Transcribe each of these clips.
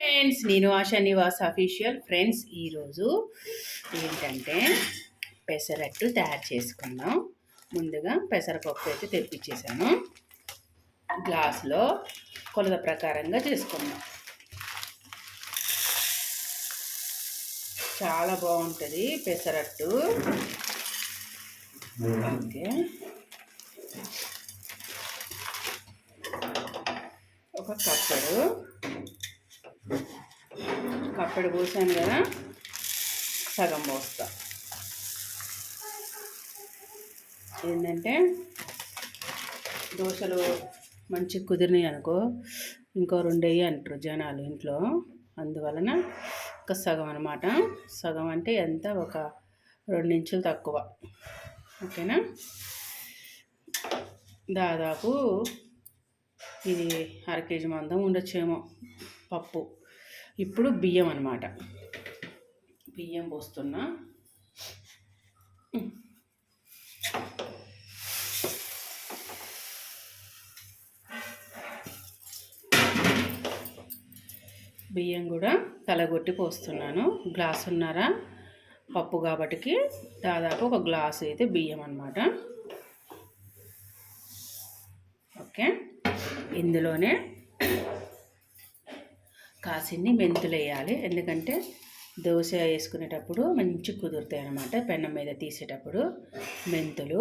Friends నేను ASHA Nivas official friends ఈరోజు ఏంటంటే పెసరట్టు తయారు చేసుకున్నాం ముందుగా పెసరపప్పు అయితే తెప్పించేసాను గ్లాస్లో కొలత ప్రకారంగా చేసుకుందాం. చాలా బాగుంటుంది పెసరట్టు. ఓకే. ఒక కప్పడు కప్పడు పోసాను కదా సగం పోస్తా. ఏంటంటే దోశలు మంచి కుదిరినాయి అనుకో ఇంకో రెండు వేయి అంటారు జనాలు ఇంట్లో. అందువలన ఒక సగం అనమాట సగం అంటే ఎంత? ఒక రెండు ఇంచులు తక్కువ. ఓకేనా? దాదాపు ఇది అర కేజీ మందం ఉండొచ్చేమో పప్పు. ఇప్పుడు బియ్యం అనమాట బియ్యం పోస్తున్నా. బియ్యం కూడా తలగొట్టి పోస్తున్నాను. గ్లాసున్నర పప్పు కాబట్టికి దాదాపు ఒక గ్లాస్ అయితే బియ్యం అనమాట ఓకే. ఇందులోనే కాసిన్ని మెంతులు వేయాలి ఎందుకంటే దోశ వేసుకునేటప్పుడు మంచి కుదురుతాయి అన్నమాట. పెన్నం మీద తీసేటప్పుడు మెంతులు.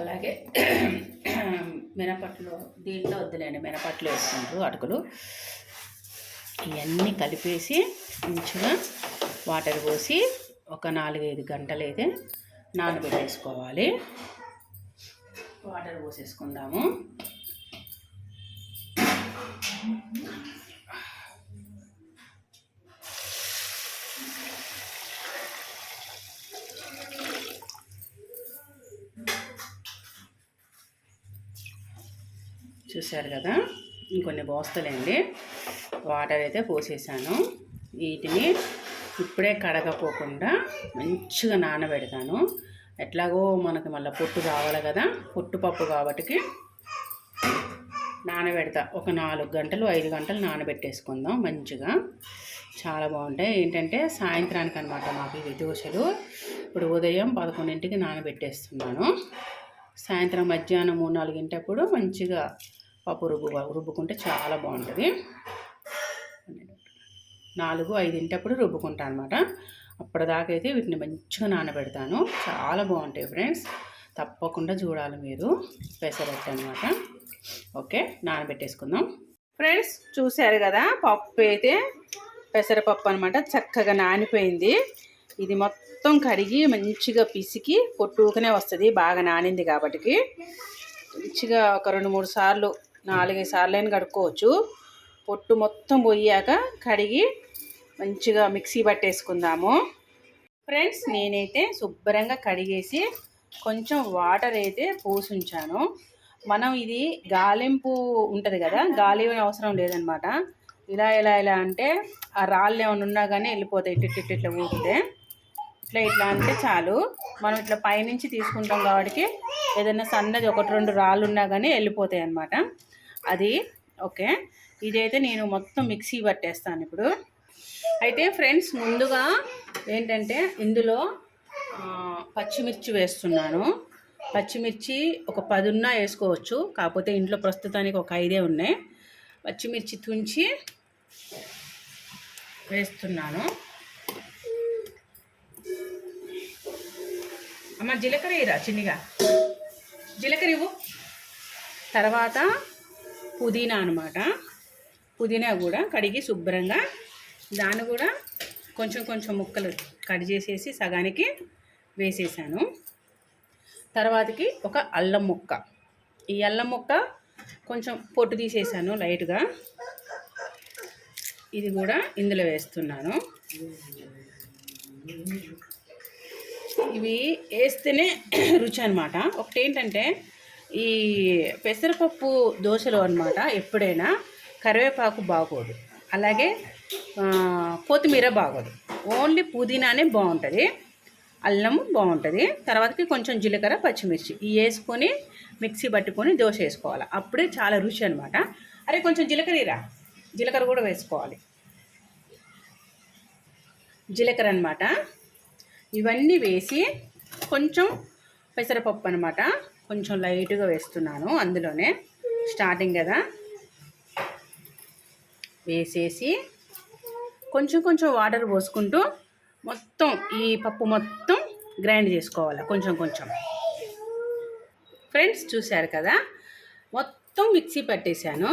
అలాగే మినపట్లు దీంట్లో వద్దులేండి మినపట్లు వేసుకుంటారు అటుకులు. ఇవన్నీ కలిపేసి మంచిగా వాటర్ పోసి ఒక నాలుగైదు గంటలు అయితే నానబెట్టేసుకోవాలి. వాటర్ పోసేసుకుందాము. చూశారు కదా? ఇంకొన్ని బోస్తలండి. వాటర్ అయితే పోసేసాను. వీటిని ఇప్పుడే కడగపోకుండా మంచిగా నానబెడతాను. ఎట్లాగో మనకి మళ్ళీ పొట్టు కావాలి కదా? పొట్టు పప్పు కాబట్టికి నానబెడతా. ఒక నాలుగు గంటలు ఐదు గంటలు నానబెట్టేసుకుందాం మంచిగా. చాలా బాగుంటాయి. ఏంటంటే సాయంత్రానికి అనమాట మాకు ఇవి దోశలు. ఇప్పుడు ఉదయం పదకొండింటికి నానబెట్టేస్తున్నాను. సాయంత్రం మధ్యాహ్నం మూడు నాలుగింటప్పుడు మంచిగా పప్పు రుబ్బు రుబ్బుకుంటే చాలా బాగుంటుంది. నాలుగు ఐదింటప్పుడు రుబ్బుకుంటా అనమాట అప్పటిదాకా అయితే వీటిని మంచిగా నానబెడతాను. చాలా బాగుంటాయి ఫ్రెండ్స్. తప్పకుండా చూడాలి మీరు. పెసరట్టు అనమాట ఓకే నానబెట్టేసుకుందాం. ఫ్రెండ్స్ చూశారు కదా పప్పు అయితే పెసరపప్పు అనమాట చక్కగా నానిపోయింది. ఇది మొత్తం కడిగి మంచిగా పిసికి పొట్టుకనే వస్తుంది బాగా నానింది కాబట్టి మంచిగా ఒక రెండు మూడు సార్లు నాలుగైదు సార్లు అయినా కడుక్కోవచ్చు. పొట్టు మొత్తం పోయాక కడిగి మంచిగా మిక్సీ పట్టేసుకుందాము. ఫ్రెండ్స్ నేనైతే శుభ్రంగా కడిగేసి కొంచెం వాటర్ అయితే పోసి ఉంచాను. మనం ఇది గాలింపు ఉంటుంది కదా గాలి అవసరం లేదనమాట. ఇలా ఇలా ఇలా అంటే ఆ రాళ్ళు ఏమైనా ఉన్నా కానీ వెళ్ళిపోతాయి ఇట్లా ఇట్లా ఇట్లా ఊపితే ఇట్లా ఇట్లా అంటే చాలు. మనం ఇట్లా పైనుంచి తీసుకుంటాం కాబట్టి ఏదైనా సన్నది ఒకటి రెండు రాళ్ళు ఉన్నా కానీ వెళ్ళిపోతాయి అనమాట. అది ఓకే. ఇదైతే నేను మొత్తం మిక్సీ పట్టేస్తాను ఇప్పుడు. అయితే ఫ్రెండ్స్ ముందుగా ఏంటంటే ఇందులో పచ్చిమిర్చి వేస్తున్నాను. పచ్చిమిర్చి ఒక పదున్నా వేసుకోవచ్చు. కాకపోతే ఇంట్లో ప్రస్తుతానికి ఒక ఐదే ఉన్నాయి. పచ్చిమిర్చి తుంచి వేస్తున్నాను. అమ్మ జీలకర్ర ఇరా చిన్నగా? జీలకర్ర ఇవ్వు. తర్వాత పుదీనా అనమాట పుదీనా కూడా కడిగి శుభ్రంగా దాన్ని కూడా కొంచెం కొంచెం ముక్కలు కట్ చేసేసి సగానికి వేసేసాను. తర్వాతకి ఒక అల్లం ముక్క. ఈ అల్లం ముక్క కొంచెం పొట్టు తీసేసాను లైట్గా. ఇది కూడా ఇందులో వేస్తున్నాను. ఇవి వేస్తేనే రుచి అనమాట ఒకటి ఏంటంటే ఈ పెసరపప్పు దోశలో అనమాట ఎప్పుడైనా కరివేపాకు బాగోదు. అలాగే కొత్తిమీర బాగోదు. ఓన్లీ పుదీనానే బాగుంటుంది. అల్లము బాగుంటుంది. తర్వాతకి కొంచెం జీలకర్ర పచ్చిమిర్చి. ఇవి వేసుకొని మిక్సీ పట్టుకొని దోశ వేసుకోవాలి. అప్పుడే చాలా రుచి అనమాట అరే కొంచెం జీలకర్ర ఇరా. జీలకర్ర కూడా వేసుకోవాలి. జీలకర్ర అనమాట ఇవన్నీ వేసి కొంచెం పెసరపప్పు అనమాట కొంచెం లైట్గా వేస్తున్నాను అందులోనే. స్టార్టింగ్ కదా. వేసేసి కొంచెం కొంచెం వాటర్ పోసుకుంటూ మొత్తం ఈ పప్పు మొత్తం గ్రైండ్ చేసుకోవాలి కొంచెం కొంచెం. ఫ్రెండ్స్ చూశారు కదా? మొత్తం మిక్సీ పట్టేశాను.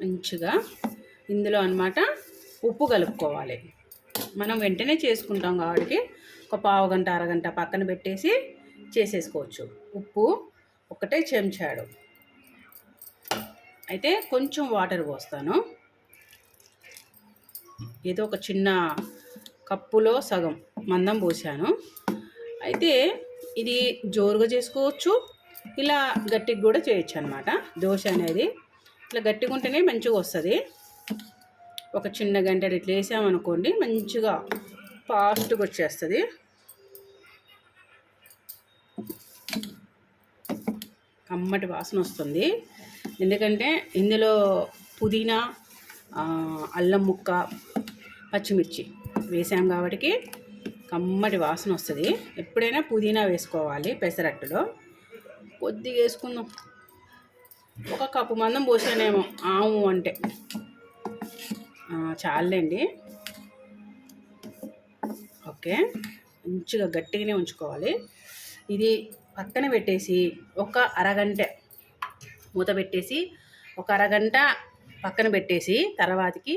మంచిగా ఇందులో అనమాట ఉప్పు కలుపుకోవాలి. మనం వెంటనే చేసుకుంటాం కాబట్టి ఒక పావు గంట అరగంట పక్కన పెట్టేసి చేసేసుకోవచ్చు. ఉప్పు ఒకటే చెంచాడు. అయితే కొంచెం వాటర్ పోస్తాను. ఏదో ఒక చిన్న కప్పులో సగం మందం పోసాను. అయితే ఇది జోరుగా చేసుకోవచ్చు ఇలా గట్టిగా కూడా చేయొచ్చు అనమాట దోశ అనేది ఇట్లా గట్టిగా ఉంటేనే మంచిగా వస్తుంది. ఒక చిన్న గంట ఇట్లా వేసామనుకోండి మంచిగా ఫాస్ట్గా వచ్చేస్తుంది. కమ్మటి వాసన వస్తుంది. ఎందుకంటే ఇందులో పుదీనా అల్లం ముక్క పచ్చిమిర్చి వేసాం కాబట్టి కమ్మటి వాసన వస్తుంది. ఎప్పుడైనా పుదీనా వేసుకోవాలి పెసరట్టులో. కొద్దిగా వేసుకుందాం. ఒక కప్పు మందం పోసానేమో ఆము అంటే. చాలండి ఓకే. మంచిగా గట్టిగానే ఉంచుకోవాలి. ఇది పక్కన పెట్టేసి ఒక అరగంట మూత పెట్టేసి ఒక అరగంట పక్కన పెట్టేసి తర్వాతకి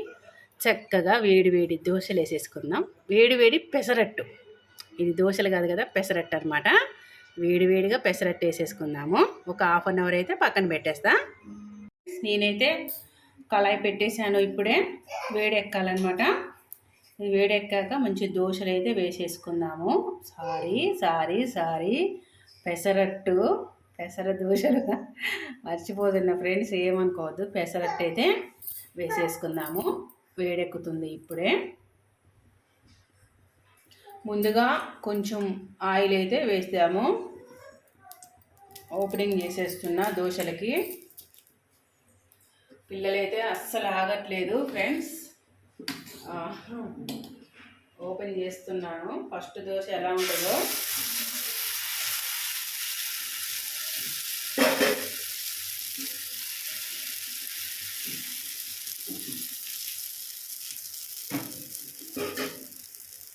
చక్కగా వేడి వేడి దోశలు వేసేసుకుందాం. వేడి వేడి పెసరట్టు. ఇది దోశలు కాదు కదా పెసరట్టు అనమాట వేడి వేడిగా పెసరట్టు వేసేసుకుందాము. ఒక హాఫ్ అన్ అవర్ అయితే పక్కన పెట్టేస్తా. నేనైతే కళాయి పెట్టేశాను ఇప్పుడే. వేడి ఎక్కాలన్నమాట. వేడి ఎక్కాక మంచి దోశలు అయితే వేసేసుకుందాము. Sorry sorry sorry. పెసరట్టు పెసర దోశలు. మర్చిపోతున్న ఫ్రెండ్స్ ఏమనుకోవద్దు. పెసరట్టు అయితే వేసేసుకుందాము. వేడెక్కుతుంది ఇప్పుడే. ముందుగా కొంచెం ఆయిల్ అయితే వేస్తాము. ఓపెనింగ్ చేసేస్తున్నా దోశలకి. పిల్లలైతే అస్సలు ఆగట్లేదు ఫ్రెండ్స్. ఓపెన్ చేస్తున్నాను. ఫస్ట్ దోశ ఎలా ఉంటుందో.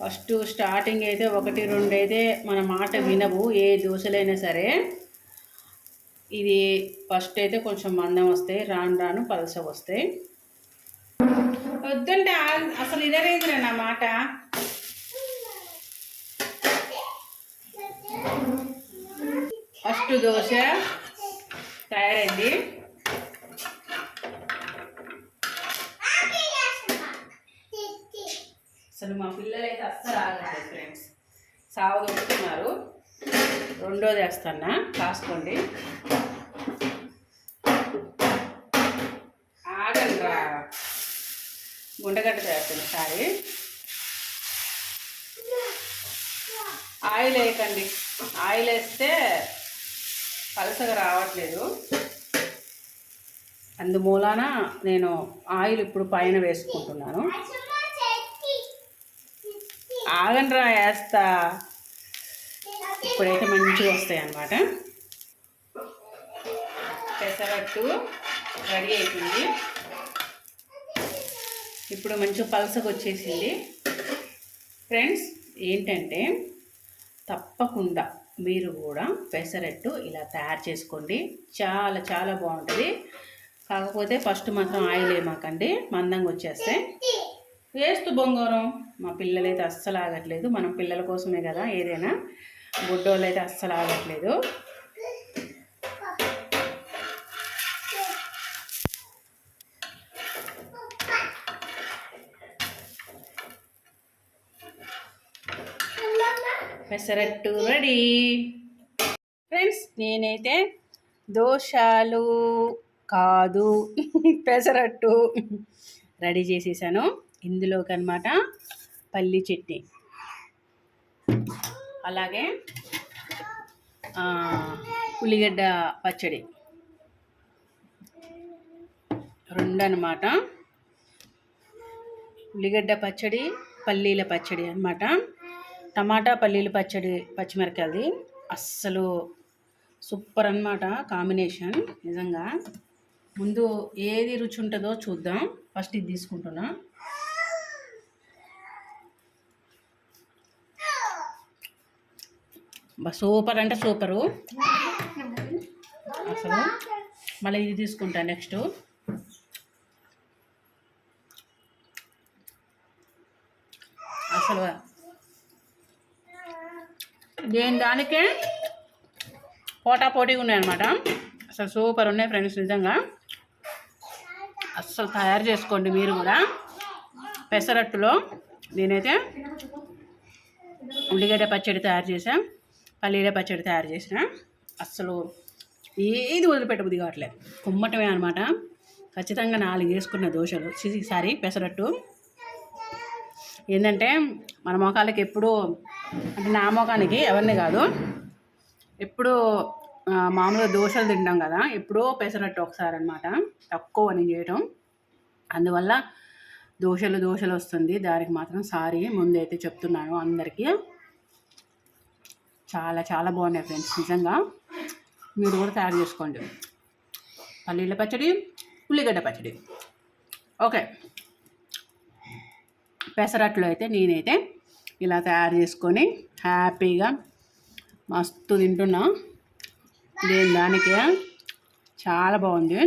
ఫస్ట్ స్టార్టింగ్ అయితే ఒకటి రెండు అయితే మన మాట వినవు ఏ దోశలైనా సరే. ఇది ఫస్ట్ అయితే కొంచెం మందం వస్తాయి రాను రాను పలస వస్తాయి. వద్దంటే అసలు ఇదరేదిరా నా మాట. ఫస్ట్ దోశ తయారైంది అసలు మా పిల్లలు అయితే అస్సలు ఆగలేదు ఫ్రెండ్స్ సాగు దొరుకుతున్నారు రెండోది వేస్తానా? కాసుకోండి. ఆగండి రా గుండెగడ్డ చేస్తాను సారీ ఆయిల్ వేయకండి. ఆయిల్ వేస్తే పలసగా రావట్లేదు. అందుమూలాన నేను ఆయిల్ ఇప్పుడు పైన వేసుకుంటున్నాను. ఆగనరా వేస్తా. ఇప్పుడైతే మంచిగా వస్తాయి అన్నమాట పెసరట్టు రెడీ అయిపోయింది. ఇప్పుడు మంచిగా పలసకు వచ్చేసింది. ఫ్రెండ్స్ ఏంటంటే తప్పకుండా మీరు కూడా పెసరట్టు ఇలా తయారు చేసుకోండి. చాలా చాలా బాగుంటుంది. కాకపోతే ఫస్ట్ మాత్రం ఆయిల్ వేయమాకండి. మందంగా వచ్చేస్తే. వేస్తూ బొంగోరం. మా పిల్లలైతే అస్సలు ఆగట్లేదు. మనం పిల్లల కోసమే కదా ఏదైనా. బుడ్డోళ్ళు అయితే అస్సలు ఆగట్లేదు. పెసరట్టు రెడీ. ఫ్రెండ్స్ నేనైతే దోషాలు కాదు పెసరట్టు రెడీ చేసేసాను. ఇందులోకి అనమాట పల్లి చట్నీ అలాగే ఉల్లిగడ్డ పచ్చడి. రెండు అనమాట ఉల్లిగడ్డ పచ్చడి పల్లీల పచ్చడి అనమాట. టమాటా పల్లీల పచ్చడి పచ్చిమిరకాయలది అస్సలు సూపర్ అనమాట కాంబినేషన్ నిజంగా. ముందు ఏది రుచి ఉంటుందో చూద్దాం. ఫస్ట్ ఇది తీసుకుంటున్నా. సూపర్ అంటే సూపరు. అసలు మళ్ళీ ఇది తీసుకుంటా నెక్స్ట్ అసలు దేని దానికే పోటా పోటీగా ఉన్నాయన్నమాట. అసలు సూపర్ ఉన్నాయి ఫ్రెండ్స్ నిజంగా. అస్సలు తయారు చేసుకోండి మీరు కూడా. పెసరట్టులో నేనైతే ఉల్లిగడ్డ పచ్చడి తయారు చేశాను పల్లీల పచ్చడి తయారు చేసిన అస్సలు ఏది వదిలిపెట్టబుద్ది కావట్లేదు. కుమ్మటమే అనమాట ఖచ్చితంగా నాలుగు వేసుకున్న దోశలు. సారీ పెసరట్టు. ఏంటంటే మన మొఖాలకి ఎప్పుడూ అంటే నా మొఖానికి ఎవరిని కాదు ఎప్పుడు మామూలుగా దోశలు తింటాం కదా ఎప్పుడో పెసరట్టు ఒకసారి అనమాట తక్కువ నేను చేయటం. అందువల్ల దోశలు దోశలు వస్తుంది. దానికి మాత్రం సారీ ముందైతే చెప్తున్నాను అందరికీ. చాలా చాలా బాగున్నాయి ఫ్రెండ్స్ నిజంగా మీరు కూడా తయారు చేసుకోండి. పల్లీల పచ్చడి ఉల్లిగడ్డ పచ్చడి. ఓకే. పెసరట్లు అయితే నేనైతే ఇలా తయారు చేసుకొని హ్యాపీగా మస్తు తింటున్నా. దేని దానికి చాలా బాగుంది.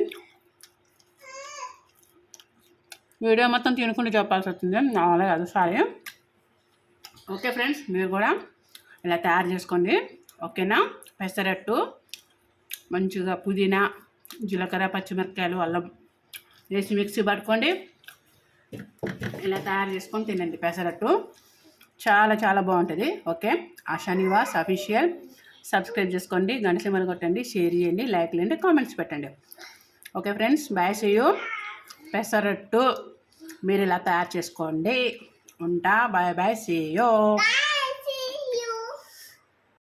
వీడియో మొత్తం తినుకుంటూ చెప్పాల్సి వస్తుంది. నా వల్ల కాదు సారీ ఓకే ఫ్రెండ్స్ మీరు కూడా ఇలా తయారు చేసుకోండి ఓకేనా? పెసరట్టు మంచిగా పుదీనా జీలకర్ర పచ్చిమిరపకాయలు అల్లం వేసి మిక్సీ పట్టుకోండి. ఇలా తయారు చేసుకొని తినండి పెసరట్టు. చాలా చాలా బాగుంటుంది. Okay? Asha Nivas official. Subscribe చేసుకోండి గంటసిమలు కొట్టండి షేర్ చేయండి లైక్ చేయండి కామెంట్స్ పెట్టండి. Okay friends bye see you pesarattu మీరు ఇలా తయారు చేసుకోండి. ఉంటా బాయ్ బాయ్ సేయో